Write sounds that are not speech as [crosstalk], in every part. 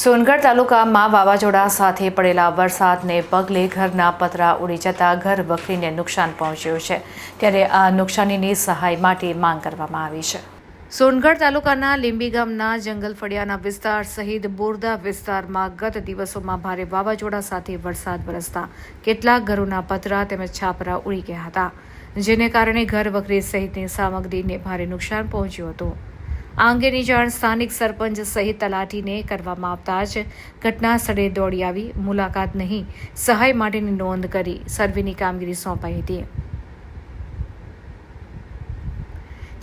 સોનગઢ તાલુકામાં વાવાઝોડા સાથે પડેલા વરસાદને પગલે ઘરના પતરા ઉડી જતા ઘર વખરીને નુકસાન પહોંચ્યું છે. ત્યારે આ નુકસાનીની સહાય માટે માંગ કરવામાં આવી છે. સોનગઢ તાલુકાના લીંબી ગામના જંગલ ફળિયાના વિસ્તાર સહિત બોરદા વિસ્તારમાં ગત દિવસોમાં ભારે વાવાઝોડા સાથે વરસાદ વરસતા કેટલાક ઘરોના પતરા તેમજ છાપરા ઉડી ગયા હતા, જેને કારણે ઘર વખરી સહિતની સામગ્રીને ભારે નુકસાન પહોંચ્યું હતું. આ અંગેની જાણ સ્થાનિક સરપંચ સહિત તલાટીને કરવામાં આવતા જ ઘટના સ્થળે દોડી આવી. મુલાકાત નહીં, સહાય માટેની નોંધ કરી સર્વેની કામગીરી સોંપાઈ હતી.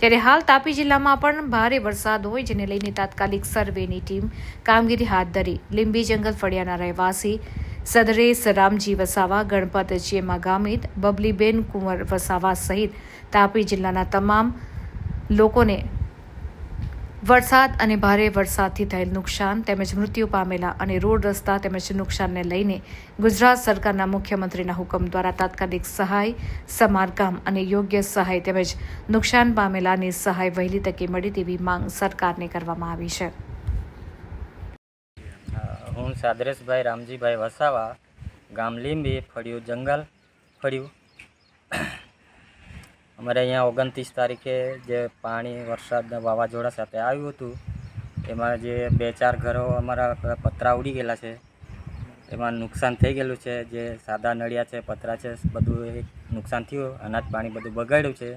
ત્યારે હાલ તાપી જિલ્લામાં પણ ભારે વરસાદ હોય જેને લઈને તાત્કાલિક સર્વેની ટીમ કામગીરી હાથ ધરી. લીંબી જંગલ ફળિયાના રહેવાસી સદરેશ રામજી વસાવા, ગણપત ચેમા ગામિત, બબલીબેન કુંવર વસાવા સહિત તાપી જિલ્લાના તમામ લોકોને વરસાદ અને ભારે વરસાદથી થયેલ નુકસાન તેમજ મૃત્યુ પામેલા અને રોડ રસ્તા તેમજ નુકસાનને લઈને ગુજરાત સરકારના મુખ્યમંત્રીના હુકમ દ્વારા તાત્કાલિક સહાય, સમારકામ અને યોગ્ય સહાય તેમજ નુકસાન પામેલાની સહાય વહેલી તકે મળે તેવી માંગ સરકારને કરવામાં આવી છે. હું સાદરેશભાઈ રામજીભાઈ વસાવા ગામ લીંબી ફળિયું જંગલ ફળિયું અમારે અહીંયા ઓગણત્રીસ તારીખે જે પાણી વરસાદના વાવાઝોડા સાથે આવ્યું હતું, એમાં જે બે ચાર ઘરો અમારા પતરા ઉડી ગયેલા છે. એમાં નુકસાન થઈ ગયેલું છે, જે સાદા નળિયા છે, પતરા છે, બધું નુકસાન થયું, અનાજ પાણી બધું બગાડ્યું છે.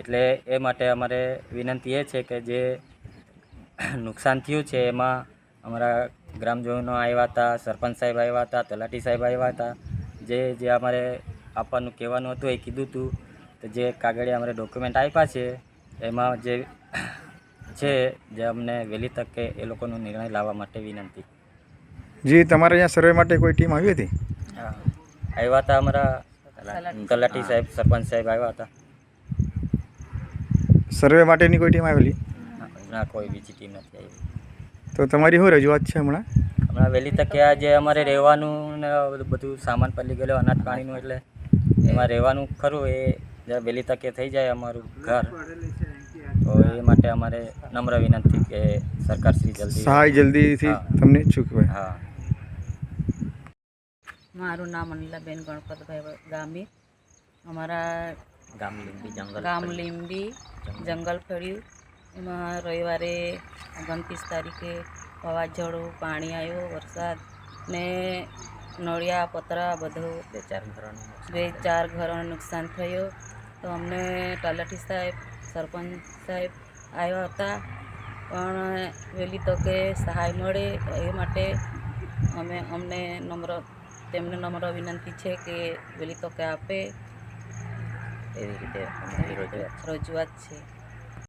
એટલે એ માટે અમારે વિનંતી એ છે કે જે નુકસાન થયું છે, એમાં અમારા ગ્રામજનો આવ્યા હતા, સરપંચ સાહેબ આવ્યા હતા, તલાટી સાહેબ આવ્યા હતા. જે જે અમારે આપવાનું કહેવાનું હતું, એ કીધું હતું તો જે કાગળિયા અમારે ડોક્યુમેન્ટ આપ્યા છે એમાં જે [coughs] છે જે અમને વહેલી તકે એ લોકોનો નિર્ણય લાવવા માટે વિનંતી. જી તમારે અહીંયા સર્વે માટે કોઈ ટીમ આવી હતી? હા. આવ્યા હતા અમારા તલાટી સાહેબ સરપંચ સાહેબ આવ્યા હતા. સર્વે માટેની કોઈ ટીમ આવેલી? ના કોઈ બીજી ટીમ નથી આવી. તો તમારી શું રજૂઆત છે હમણાં? હમણાં વહેલી તકે આ જે અમારે રહેવાનું ને બધું બધું સામાન પડી ગયેલો અનાજ પાણીનું એટલે એમાં રહેવાનું ખરું એ જે વહેલી તકે થઈ જાય અમારું ઘર તો એ માટે અમારે નમ્ર વિનંતી કે સરકાર શ્રી જલ્દી સહાય જલ્દીથી તમને ચૂકવે. હા. મારું નામ અનિલાબેન ગણપતભાઈ ગામી. અમારા ગામ લીંબી જંગલ ગામ લીંબી જંગલ ફળ્યું. એમાં રવિવારે ઓગણત્રીસ તારીખે વાવાઝોડું પાણી આવ્યું વરસાદ ને નળિયા પતરા બધું બે ચાર ઘરોનું બે ચાર ઘરોનું નુકસાન થયું. તો અમને તલાટી સાહેબ સરપંચ સાહેબ આવ્યા હતા. પણ વહેલી તકે સહાય મળે એ માટે અમે અમને નમ્ર તેમને નમ્ર વિનંતી છે કે વહેલી તકે આપે. એવી રીતે. રજૂઆત છે.